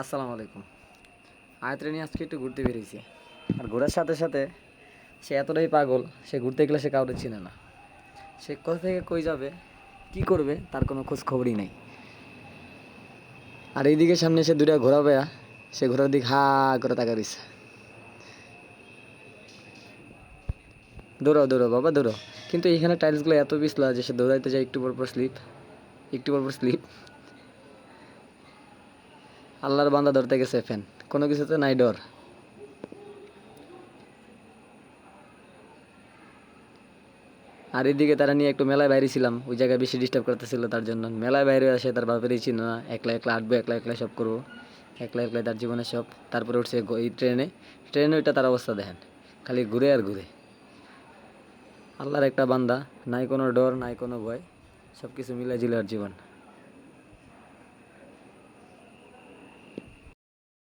আসসালামু আলাইকুম। আয়ত্রে নিয়ে আজকে একটু ঘুরতে বেরিয়েছি। আর ঘোরার সাথে সাথে সে এতটাই পাগল, সে ঘুরতে গেলে সে কাউকে চিনে না। সে কোথা থেকে কই যাবে, কি করবে, তার কোনো খোঁজ খবরই নেই। আর এইদিকে সামনে সে দুটা ঘোরা বেয়া, সে ঘোরার দিক হা করে তাকা দিছে দৌড়াও দৌড়াও বাবা দৌড়াও কিন্তু এখানে টাইলসগুলো এত পিছলা যে সে দৌড়াইতে যায় একটু পর পর স্লিপ একটু পর পর স্লিপ আল্লাহর বান্দা ধরতে গেছে ফ্যান। কোনো কিছুতে নাই ডর। আর এদিকে তারা নিয়ে একটু মেলায় বাইরে ছিলাম ওই জায়গায় বেশি ডিস্টার্ব করতেছিল তার জন্য। মেলায় বাইরে আসে তার বাপেরই চিনে না একলা একলা আটবো একলা একলা সব করব। একলা একলা তার জীবনে সব। তারপরে উঠছে এই ট্রেনে। ট্রেনে ওইটা তার অবস্থা দেখেন। খালি ঘুরে আর ঘুরে। আল্লাহর একটা বান্দা, নাই কোনো ডর, নাই কোনো ভয়। সব কিছু মিলে আর জীবন।